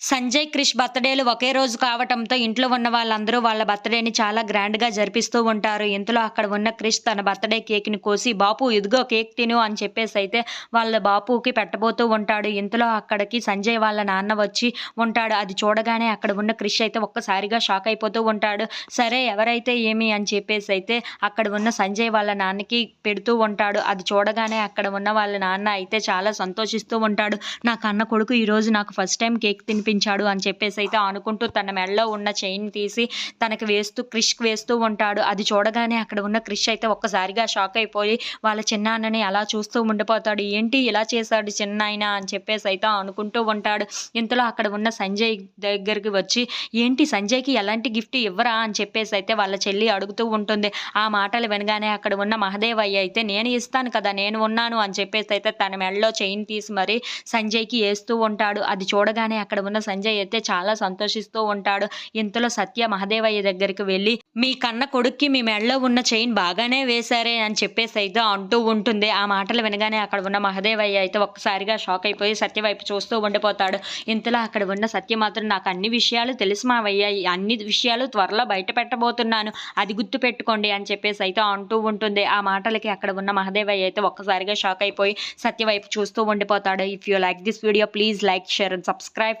సంజయ్ క్రిష్ బర్త్డేలు ఒకే రోజు కావటంతో ఇంట్లో ఉన్న వాళ్ళందరూ వాళ్ళ బర్త్డేని చాలా గ్రాండ్గా జరిపిస్తూ ఉంటారు. ఇంతలో అక్కడ ఉన్న క్రిష్ తన బర్త్డే కేక్ని కోసి బాపు ఇదిగో కేక్ తిను అని చెప్పేసి అయితే వాళ్ళ బాపుకి పెట్టబోతూ ఉంటాడు. ఇంతలో అక్కడికి సంజయ్ వాళ్ళ నాన్న వచ్చి ఉంటాడు. అది చూడగానే అక్కడ ఉన్న క్రిష్ అయితే ఒక్కసారిగా షాక్ అయిపోతూ ఉంటాడు. సరే ఎవరైతే ఏమి అని చెప్పేసి అయితే అక్కడ ఉన్న సంజయ్ వాళ్ళ నాన్నకి పెడుతూ ఉంటాడు. అది చూడగానే అక్కడ ఉన్న వాళ్ళ నాన్న అయితే చాలా సంతోషిస్తూ ఉంటాడు. నా కన్న కొడుకు ఈరోజు నాకు ఫస్ట్ టైం కేక్ తినిపి తినిపించాడు అని చెప్పేసి అయితే అనుకుంటూ తన మెడలో ఉన్న చైన్ తీసి తనకి వేస్తూ క్రిష్కి వేస్తూ ఉంటాడు. అది చూడగానే అక్కడ ఉన్న క్రిష్ అయితే ఒక్కసారిగా షాక్ అయిపోయి వాళ్ళ చిన్నాన్నని అలా చూస్తూ ఉండిపోతాడు. ఏంటి ఇలా చేశాడు చిన్నాయన? అని చెప్పేసి అయితే అనుకుంటూ ఉంటాడు. ఇంతలో అక్కడ ఉన్న సంజయ్ దగ్గరికి వచ్చి ఏంటి సంజయ్కి ఎలాంటి గిఫ్ట్ ఇవ్వరా? అని చెప్పేసి అయితే వాళ్ళ చెల్లి అడుగుతూ ఉంటుంది. ఆ మాటలు వినగానే అక్కడ ఉన్న మహదేవయ్య అయితే నేను ఇస్తాను కదా నేను ఉన్నాను అని చెప్పేసి అయితే తన మెడలో చైన్ తీసి మరి సంజయ్కి వేస్తూ ఉంటాడు. అది చూడగానే అక్కడ ఉన్న సంజయ్ అయితే చాలా సంతోషిస్తూ ఉంటాడు. ఇంతలో సత్య మహదేవయ్య దగ్గరికి వెళ్ళి మీ కన్న కొడుక్కి మీ మెడలో ఉన్న చైన్ బాగానే వేశారే అని చెప్పేసి అయితే అంటూ ఉంటుంది. ఆ మాటలు వినగానే అక్కడ ఉన్న మహదేవయ్య అయితే ఒక్కసారిగా షాక్ అయిపోయి సత్య వైపు చూస్తూ ఉండిపోతాడు. ఇంతలో అక్కడ ఉన్న సత్య మాత్రం నాకు అన్ని విషయాలు తెలుసు మావయ్య. అన్ని విషయాలు త్వరలో బయట పెట్టబోతున్నాను. అది గుర్తు పెట్టుకోండి అని చెప్పేసి అయితే అంటూ ఉంటుంది. ఆ మాటలకి అక్కడ ఉన్న మహదేవయ్య అయితే ఒక్కసారిగా షాక్ అయిపోయి సత్య వైపు చూస్తూ ఉండిపోతాడు. If you like this video please like share and subscribe